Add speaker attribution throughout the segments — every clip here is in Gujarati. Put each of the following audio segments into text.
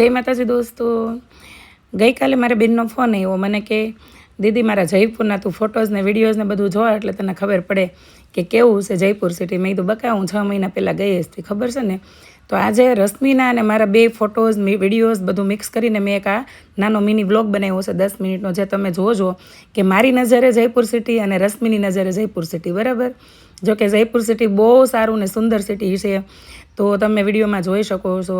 Speaker 1: જય માતાજી દોસ્તો. ગઈકાલે મારે બેનનો ફોન આવ્યો. મને કે, દીદી, મારા જયપુરના તું ફોટોઝ ને વિડીયોઝ ને બધું જોવા એટલે તને ખબર પડે કે કેવું છે જયપુર સિટી મેં કીધું, બકા, હું છ મહિના પહેલાં ગઈ હતી ખબર છે ને? તો આજે રશ્મિના અને મારા બે ફોટોઝ વિડીયોઝ બધું મિક્સ કરીને મેં એક આ નાનો મિની વ્લોગ બનાવ્યો છે દસ મિનિટનો, જે તમે જોજો કે મારી નજરે જયપુર સિટી અને રશ્મિની નજરે જયપુર સિટી બરાબર? જો કે જયપુર સિટી બહુ સારું ને સુંદર સિટી છે. તો તમે વિડીયોમાં જોઈ શકો છો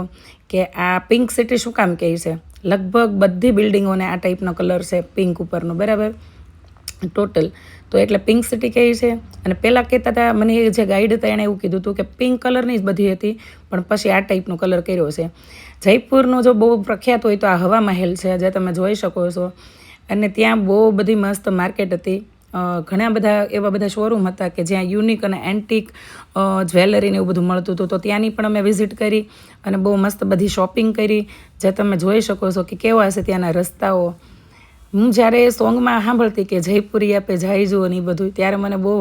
Speaker 1: કે આ પિંક સિટી શું કામ કહે છે? લગભગ બધી બિલ્ડિંગોને આ ટાઈપનો કલર છે પિંક ઉપરનો, બરાબર? ટોટલ તો એટલે પિંક સિટી કહે છે? અને પહેલાં કહેતા હતા મને એ જે ગાઈડ હતા એણે એવું કીધું હતું કે પિંક કલરની જ બધી હતી, પણ પછી આ ટાઈપનો કલર કર્યો છે. જયપુરનો જો બહુ પ્રખ્યાત હોય તો આ હવા મહેલ છે, જે તમે જોઈ શકો છો. અને ત્યાં બહુ બધી મસ્ત માર્કેટ હતી. ઘણા બધા એવા બધા શોરૂમ હતા કે જ્યાં યુનિક અને એન્ટિક જ્વેલરીને એવું બધું મળતું હતું. તો ત્યાંની પણ અમે વિઝિટ કરી અને બહુ મસ્ત બધી શોપિંગ કરી. જે તમે જોઈ શકો છો કે કેવા હશે ત્યાંના રસ્તાઓ. હું જ્યારે સોંગમાં સાંભળતી કે જયપુરી આપે જાયજો ને એ બધું ત્યારે મને બહુ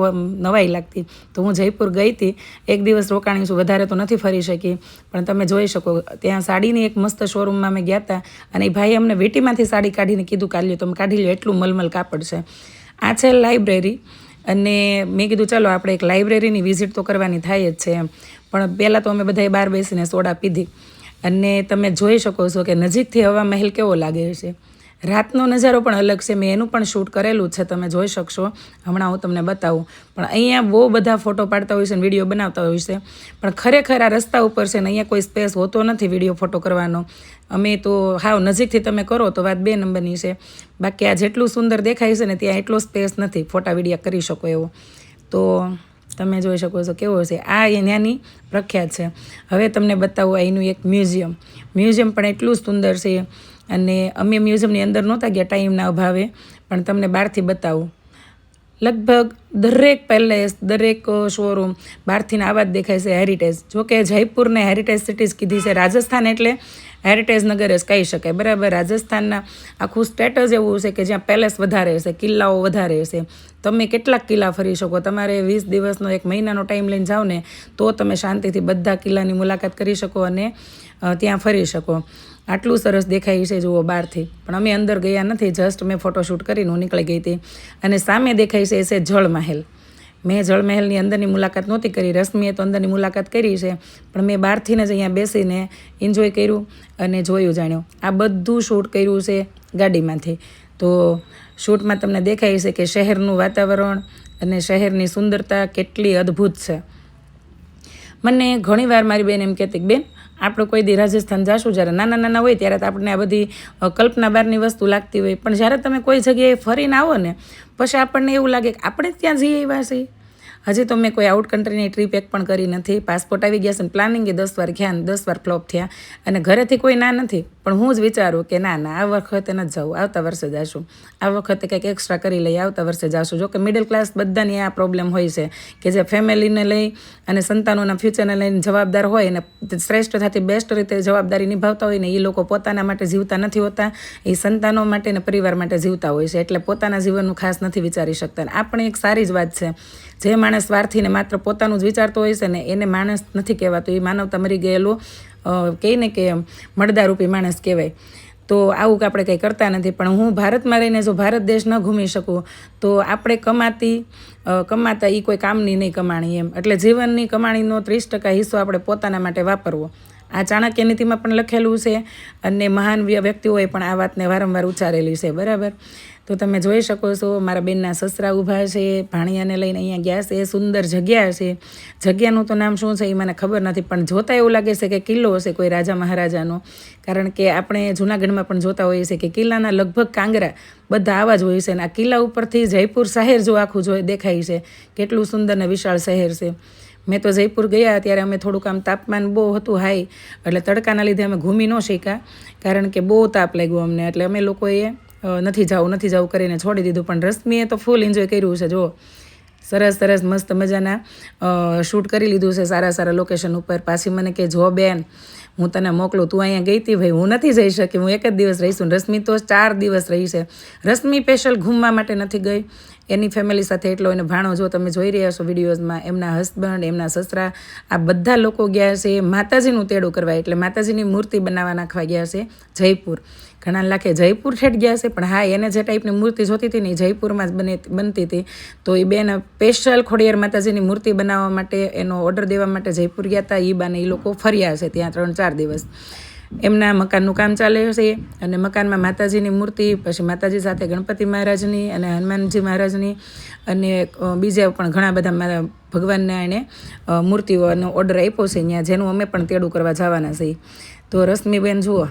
Speaker 1: નવાઈ લાગતી. તો હું જયપુર ગઈ હતી. એક દિવસ રોકાણી છું, વધારે તો નથી ફરી શકી. પણ તમે જોઈ શકો, ત્યાં સાડીની એક મસ્ત શોરૂમમાં અમે ગયા હતા અને એ ભાઈ અમને વીટીમાંથી સાડી કાઢીને કીધું, કાઢી લ્યો, તમે કાઢી લ્યો, એટલું મલમલ કાપડ છે. આ છે લાઇબ્રેરી અને મેં કીધું, ચાલો, આપણે એક લાઇબ્રેરીની વિઝિટ તો કરવાની થાય જ છે એમ. પણ પહેલાં તો અમે બધાએ બહાર બેસીને સોડા પીધી. અને તમે જોઈ શકો છો કે નજીકથી હવા મહેલ કેવો લાગે છે રાતનો નજારો પણ અલગ છે. મેં એનું પણ શૂટ કરેલું છે. તમે જોઈ શકશો. હમણાં હું તમને બતાવું. પણ અહીંયા બહુ બધા ફોટો પાડતા હોય છે અને વીડિયો બનાવતા હોય છે. પણ ખરેખર આ રસ્તા ઉપર છે ને અહીંયા કોઈ સ્પેસ હોતો નથી વીડિયો ફોટો કરવાનો. અમે તો હાવ નજીકથી તમે કરો તો વાત બે નંબરની છે. બાકી આ જેટલું સુંદર દેખાય છે ને ત્યાં એટલો સ્પેસ નથી ફોટા વિડીયા કરી શકો એવો. તો તમે જોઈ શકો છો કેવો છે. આ ત્યાંની પ્રખ્યાત છે. હવે તમને બતાવું અહીંનું એક મ્યુઝિયમ. મ્યુઝિયમ પણ એટલું સુંદર છે. અને અમે મ્યુઝિયમની અંદર નહોતા ગયા ટાઈમના અભાવે. પણ તમને બહારથી બતાવું. લગભગ દરેક પેલેસ, દરેક શોરૂમ બહારથીના આવા જ દેખાય છે હેરિટેજ જોકે જયપુરને હેરિટેજ સિટીઝ કીધી છે રાજસ્થાન એટલે હેરિટેજ નગર જ કહી શકાય. બરાબર, રાજસ્થાનના આખું સ્ટેટસ એવું છે કે જ્યાં પેલેસ વધારે હશે, કિલ્લાઓ વધારે હશે. તમે કેટલાક કિલ્લા ફરી શકો. તમારે વીસ દિવસનો એક મહિનાનો ટાઈમ લઈને જાઓ ને, તો તમે શાંતિથી બધા કિલ્લાની મુલાકાત કરી શકો અને ત્યાં ફરી શકો. આટલું સરસ દેખાય છે જુઓ બહારથી. પણ અમે અંદર ગયા નથી જસ્ટ મેં ફોટોશૂટ કરીને હું નીકળી ગઈ હતી. અને સામે દેખાય છે, એ છે જળમહેલ. મેં જળમહેલની અંદરની મુલાકાત નહોતી કરી, રશ્મિએ તો અંદરની મુલાકાત કરી છે, પણ મેં બહારથીને જ અહીંયા બેસીને એન્જોય કર્યું અને જોયું, જાણ્યું. આ બધું શૂટ કર્યું છે ગાડીમાંથી. તો શૂટમાં તમને દેખાય છે કે શહેરનું વાતાવરણ અને શહેરની સુંદરતા કેટલી અદ્ભુત છે. મને ઘણીવાર મારી બેન એમ કહેતી બેન આપણે કોઈ દી રાજસ્થાન જાશું જ્યારે નાના નાના હોય ત્યારે તો આપણને આ બધી કલ્પના બહારની વસ્તુ લાગતી હોય. પણ જ્યારે તમે કોઈ જગ્યાએ ફરીને આવો ને, પછી આપણને એવું લાગે કે આપણે ત્યાં જઈ આવ્યા છીએ. હજી તો મેં કોઈ આઉટ કન્ટ્રીની ટ્રીપ એક પણ કરી નથી. પાસપોર્ટ આવી ગયા છે ને પ્લાનિંગ દસ વાર ગયા ને દસ વાર ફ્લોપ થયા. અને ઘરેથી કોઈ ના નથી. પણ હું જ વિચારું કે ના ના, આ વખતે નથી જાઉં. આવતા વર્ષે જાશું આ વખતે કંઈક એક્સ્ટ્રા કરી લઈએ, આવતા વર્ષે જાશું જો કે મિડલ ક્લાસ બધાની આ પ્રોબ્લેમ હોય છે કે જે ફેમિલીને લઈ અને સંતાનોના ફ્યુચરને લઈને જવાબદાર હોય અને શ્રેષ્ઠતાથી બેસ્ટ રીતે જવાબદારી નિભાવતા હોય ને એ લોકો પોતાના માટે જીવતા નથી હોતા. એ સંતાનો માટે ને પરિવાર માટે જીવતા હોય છે. એટલે પોતાના જીવનનું ખાસ નથી વિચારી શકતા. આ પણ એક સારી જ વાત છે. જે માણસ સ્વાર્થીને માત્ર પોતાનું જ વિચારતો હોય છે ને એને માણસ નથી કહેવાતો. એ માનવતા મરી ગયેલો કહે ને કે મળદારૂપી માણસ કહેવાય. તો આવું આપણે કંઈ કરતા નથી. પણ હું ભારતમાં રહીને જો ભારત દેશ ન ઘૂમી શકું, તો આપણે કમાતી કમાતા એ કોઈ કામની નહીં કમાણી એમ. એટલે જીવનની કમાણીનો ત્રીસ ટકા હિસ્સો આપણે પોતાના માટે વાપરવો. આ ચાણક્ય નીતિમાં પણ લખેલું છે અને મહાન વ્યક્તિઓએ પણ આ વાતને વારંવાર ઉચ્ચારેલી છે. બરાબર? તો તમે જોઈ શકો છો, મારા બેનના સસરા ઊભા છે, ભાણિયાને લઈને અહીંયા ગયા છે, સુંદર જગ્યા છે. જગ્યાનું તો નામ શું છે એ મને ખબર નથી, પણ જોતાં એવું લાગે છે કે કિલ્લો હશે કોઈ રાજા મહારાજાનો. કારણ કે આપણે જૂનાગઢમાં પણ જોતા હોઈએ છીએ કે કિલ્લાના લગભગ કાંગરા બધા આવા જ હોય છે અને આ કિલ્લા ઉપરથી જયપુર શહેર જો આખું જો દેખાય છે, કેટલું સુંદર ને વિશાળ શહેર છે. મેં તો જયપુર ગયા ત્યારે અમે થોડુંક આમ તાપમાન બહુ હતું હાઈ, એટલે તડકાના લીધે અમે ઘૂમી ન શીખ્યા કારણ કે બહુ તાપ લાગ્યો અમને. એટલે અમે લોકોએ નથી જવું નથી જવું કરીને છોડી દીધું, પણ રશ્મિએ તો ફૂલ એન્જોય કર્યું છે. જો સરસ સરસ, મસ્ત મજાના શૂટ કરી લીધું છે સારા સારા લોકેશન ઉપર. પાછી મને કે, જો બેન, હું તને મોકલું, તું અહીંયા ગઈ હતી ભાઈ, હું નથી જઈ શકી, હું એક જ દિવસ રહીશું રશ્મિ તો ચાર દિવસ રહી છે. રશ્મિ સ્પેશિયલ ઘૂમવા માટે નથી ગઈ. એની ફેમિલી સાથે એટલો એને ભાણો, જો તમે જોઈ રહ્યા છો વિડીયોઝમાં એમના હસબન્ડ એમના સસરા, આ બધા લોકો ગયા છે. માતાજીનું તેડું કરવા, એટલે માતાજીની મૂર્તિ બનાવવા નાખવા ગયા છે જયપુર. ઘણા લાખે જયપુર ઠેઠ ગયા છે પણ હા, એને જે ટાઈપની મૂર્તિ જોતી હતી ને એ જયપુરમાં જ બની, બનતી હતી. તો એ બેન સ્પેશિયલ ખોડિયાર માતાજીની મૂર્તિ બનાવવા માટે એનો ઓર્ડર દેવા માટે જયપુર ગયા હતા. એ બાને એ લોકો ફર્યા છે ત્યાં ત્રણ ચાર દિવસ. એમના મકાનનું કામ ચાલે છે અને મકાનમાં માતાજીની મૂર્તિ, પછી માતાજી સાથે ગણપતિ મહારાજની અને હનુમાનજી મહારાજની અને બીજા પણ ઘણા બધા મારા ભગવાનના એણે મૂર્તિઓનો ઓર્ડર આપ્યો છે. ત્યાં જેનું અમે પણ તેડું કરવા જવાના છીએ. તો રશ્મિબેન જુઓ.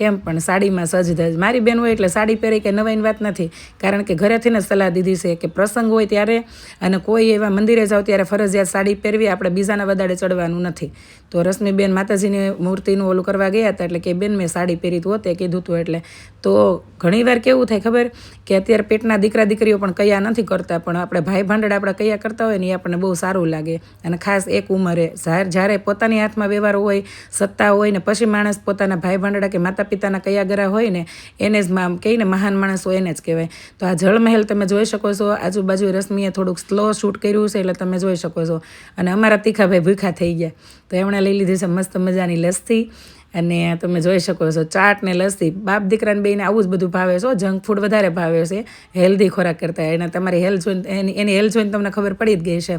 Speaker 1: કેમ પણ સાડીમાં સજ ધજ મારી બેન હોય એટલે સાડી પહેરી કે નવાઈની વાત નથી. કારણ કે ઘરેથી ને સલાહ દીધી છે કે પ્રસંગ હોય ત્યારે અને કોઈ એવા મંદિરે જાઓ ત્યારે ફરજિયાત સાડી પહેરવી, આપણે બીજાના વધારે ચડવાનું નથી. તો રશ્મિબેન માતાજીની મૂર્તિનું ઓલું કરવા ગયા હતા એટલે કે બેન મેં સાડી પહેરી તો તે કીધું હતું એટલે. તો ઘણીવાર કેવું થાય ખબર કે અત્યારે પેટના દીકરા દીકરીઓ પણ કયા નથી કરતા, પણ આપણે ભાઈ ભાંડડ આપણે કયા કરતા હોય ને એ આપણને બહુ સારું લાગે. અને ખાસ એક ઉંમરે જ્યારે પોતાની હાથમાં વ્યવહાર હોય, સત્તા હોય ને પછી માણસ પોતાના ભાઈ ભાંડડા કે માતા પિતાના કયા ગરા હોય ને, એને જ માં કહીને મહાન માણસ હોય એને જ કહેવાય. તો આ જળમહેલ તમે જોઈ શકો છો, આજુબાજુ રશ્મિએ થોડુંક સ્લો શૂટ કર્યું છે એટલે તમે જોઈ શકો છો. અને અમારા તીખાભાઈ ભૂખા થઈ ગયા. તો એમણે લઈ લીધી છે મસ્ત મજાની લસ્સી. અને તમે જોઈ શકો છો, ચાટ ને લસ્સી. બાપ દીકરાને બેને આવું જ બધું ભાવે છે જંક ફૂડ વધારે ભાવે છે. હેલ્ધી ખોરાક કરતાં એને તમારી હેલ્થ જોઈને એની હેલ્થ જોઈને તમને ખબર પડી જ ગઈ છે.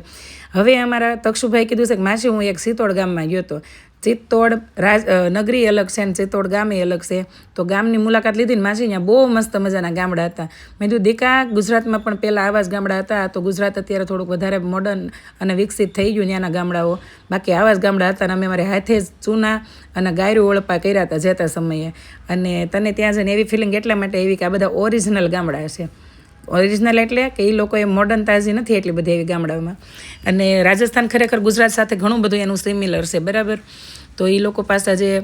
Speaker 1: હવે અમારા તક્ષુભાઈ કીધું છે કે, માસી, હું એક સિત્તોડ ગામમાં ગયો હતો ચિત્તોડ રાજ નગરી અલગ છે ને ચિત્તોડ ગામે અલગ છે. તો ગામની મુલાકાત લીધી ને માસી અહીંયા બહુ મસ્ત મજાના ગામડા હતા. મેં કીધું, દીકા, ગુજરાતમાં પણ પહેલાં આવા જ ગામડા હતા. તો ગુજરાત અત્યારે થોડુંક વધારે મોડર્ન અને વિકસિત થઈ ગયું ત્યાંના ગામડાઓ. બાકી આવા જ ગામડા હતા અને અમે મારે હાથે જ ચૂના અને ગાયરું ઓળપા કર્યા હતા જતા સમયે. અને તને ત્યાં જઈને એવી ફિલિંગ એટલા માટે એવી કે આ બધા ઓરિજિનલ ગામડા છે. ઓરિજિનલ એટલે કે એ લોકોએ મોડર્ન તાજી નથી એટલી બધી એવી ગામડાઓમાં. અને રાજસ્થાન ખરેખર ગુજરાત સાથે ઘણું બધું એનું સિમિલર છે બરાબર? તો એ લોકો પાસે જે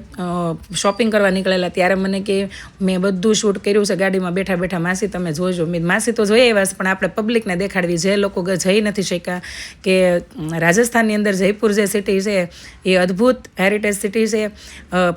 Speaker 1: શોપિંગ કરવા નીકળેલા ત્યારે મને કે મેં બધું શૂટ કર્યું છે ગાડીમાં બેઠા બેઠા માસી તમે જોજો. મેં માસી તો જોઈ એવા પણ આપણે પબ્લિકને દેખાડવી જે લોકો જઈ નથી શક્યા કે રાજસ્થાનની અંદર જયપુર જે સિટી છે એ અદ્ભુત હેરિટેજ સિટી છે.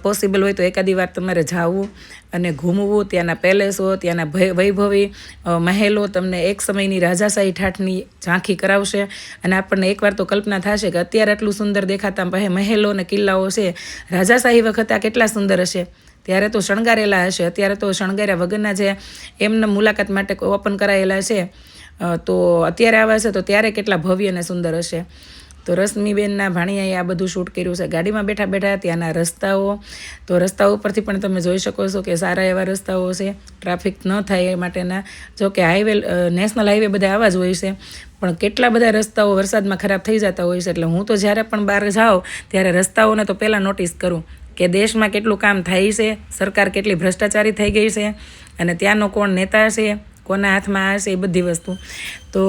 Speaker 1: પોસિબલ હોય તો એકાદી વાર તમારે જાવું અને ઘૂમવું ત્યાંના પેલેસો ત્યાંના વૈભવી અ, મહેલો તમને એક સમયની રાજાશાહી ઠાઠની ઝાંખી કરાવશે અને આપણને એકવાર તો કલ્પના થશે કે અત્યારે આટલું સુંદર દેખાતા પાસે મહેલો અને કિલ્લાઓ છે. રાજાશાહી વખતે આ કેટલા સુંદર હશે? ત્યારે તો શણગારેલા હશે. અત્યારે તો શણગાર્યા વગરના જે એમને મુલાકાત માટે ઓપન કરાયેલા છે. તો અત્યારે આવ્યા છે તો ત્યારે કેટલા ભવ્ય અને સુંદર હશે? તો રશ્મિબેનના ભાણિયાએ આ બધું શૂટ કર્યું છે. ગાડીમાં બેઠા બેઠા ત્યાંના રસ્તાઓ. તો રસ્તા ઉપરથી પણ તમે જોઈ શકો છો કે સારા એવા રસ્તાઓ છે. ટ્રાફિક ન થાય એ માટેના. જો કે હાઈવે નેશનલ હાઈવે બધા આવા જ હોય છે. પણ કેટલા બધા રસ્તાઓ વરસાદમાં ખરાબ થઈ જતા હોય છે. એટલે હું તો જ્યારે પણ બહાર જાઉં, ત્યારે રસ્તાઓને તો પહેલાં નોટિસ કરું કે દેશમાં કેટલું કામ થાય છે. સરકાર કેટલી ભ્રષ્ટાચારી થઈ ગઈ છે. અને ત્યાંનો કોણ નેતા છે? કોના હાથમાં હશે એ બધી વસ્તુ. તો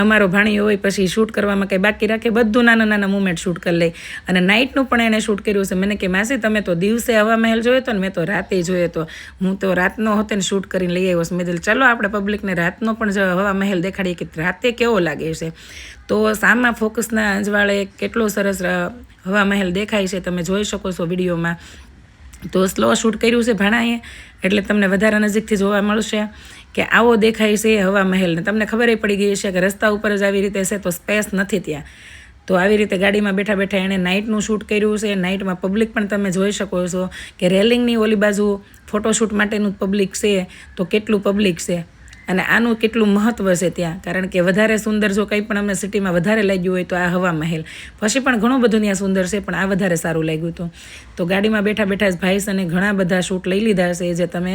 Speaker 1: અમારો ભાણિયો હોય પછી શૂટ કરવામાં કંઈ બાકી રાખે, બધું નાના નાના મુમેન્ટ શૂટ કરી લે. અને નાઇટનું પણ એણે શૂટ કર્યું છે. મને કે, માસી, તમે તો દિવસે હવા મહેલ જોયો હતો ને મેં તો રાતે જોયો હતો હું તો રાતનો હતો ને શૂટ કરીને લઈ આવ્યો છું. મેં કીધું, ચાલો આપણે પબ્લિકને રાતનો પણ હવા મહેલ દેખાડીએ કે રાતે કેવો લાગે છે. તો સામા ફોકસના અંજવાળે કેટલો સરસ હવા મહેલ દેખાય છે. તમે જોઈ શકો છો વિડીયોમાં. તો સ્લો શૂટ કર્યું છે ભાણાએ. એટલે તમને વધારે નજીકથી જોવા મળશે કે આવો દેખાય છે હવા મહેલને તમને ખબર પડી ગઈ છે કે રસ્તા ઉપર જ આવી રીતે છે તો સ્પેસ નથી ત્યાં. તો આવી રીતે ગાડીમાં બેઠા બેઠા એણે નાઇટનું શૂટ કર્યું છે. નાઇટમાં પબ્લિક પણ તમે જોઈ શકો છો કે રેલિંગની ઓલી બાજુ ફોટોશૂટ માટેનું પબ્લિક છે. તો કેટલું પબ્લિક છે? અને આનું કેટલું મહત્ત્વ છે ત્યાં? કારણ કે વધારે સુંદર જો કંઈ પણ અમને સિટીમાં વધારે લાગ્યું હોય તો આ હવા મહેલ. પછી પણ ઘણું બધું ત્યાં સુંદર છે, પણ આ વધારે સારું લાગ્યું હતું. તો ગાડીમાં બેઠા બેઠા જ ભાઈસ અને ઘણા બધા શૂટ લઈ લીધા છે જે તમે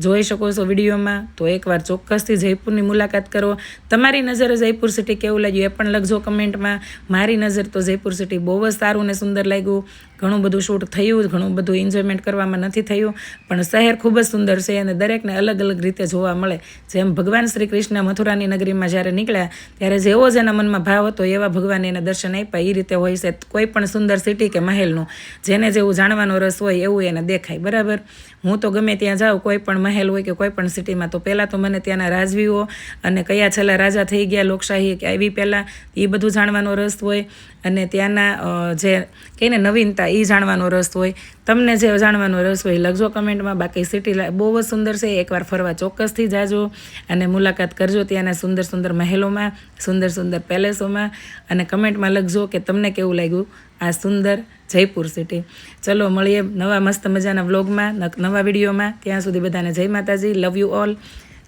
Speaker 1: જોઈ શકો છો વિડીયોમાં. તો એકવાર ચોક્કસથી જયપુરની મુલાકાત કરો. તમારી નજરે જયપુર સિટી કેવું લાગ્યું એ પણ લખજો કમેન્ટમાં. મારી નજર તો જયપુર સિટી બહુ જ સારું ને સુંદર લાગ્યું. ઘણું બધું શૂટ થયું, ઘણું બધું એન્જોયમેન્ટ કરવામાં નથી થયું, પણ શહેર ખૂબ જ સુંદર છે અને દરેકને અલગ અલગ રીતે જોવા મળે. જેમ ભગવાન શ્રી કૃષ્ણ મથુરાની નગરીમાં જ્યારે નીકળ્યા, ત્યારે જેવો જ એના મનમાં ભાવ હતો, એવા ભગવાને એને દર્શન આપ્યા. એ રીતે હોય છે કોઈ પણ સુંદર સિટી કે મહેલનું. જેને જેવું જાણવાનો રસ હોય, એવું એને દેખાય. બરાબર? હું તો ગમે ત્યાં જાઉં, કોઈ પણ મહેલ હોય કે કોઈ પણ સિટીમાં તો પહેલાં તો મને ત્યાંના રાજવીઓ અને કયા છેલ્લા રાજા થઈ ગયા લોકશાહી કે આવી પહેલાં એ બધું જાણવાનો રસ હોય. અને ત્યાંના જે કહીને નવીનતા હતા એ જાણવાનો રસ હોય. તમને જે જાણવાનો રસ હોય લખજો કમેન્ટમાં. બાકી સિટી બહુ જ સુંદર છે. એકવાર ફરવા ચોક્કસથી જાજો અને મુલાકાત કરજો ત્યાંના સુંદર સુંદર મહેલોમાં, સુંદર સુંદર પેલેસોમાં. અને કમેન્ટમાં લખજો કે તમને કેવું લાગ્યું આ સુંદર જયપુર સિટી ચલો, મળીએ નવા મસ્ત મજાના વ્લોગમાં નવા વિડીયોમાં. ત્યાં સુધી બધાને જય માતાજી. લવ યુ ઓલ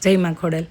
Speaker 1: જય માં ખોડલ.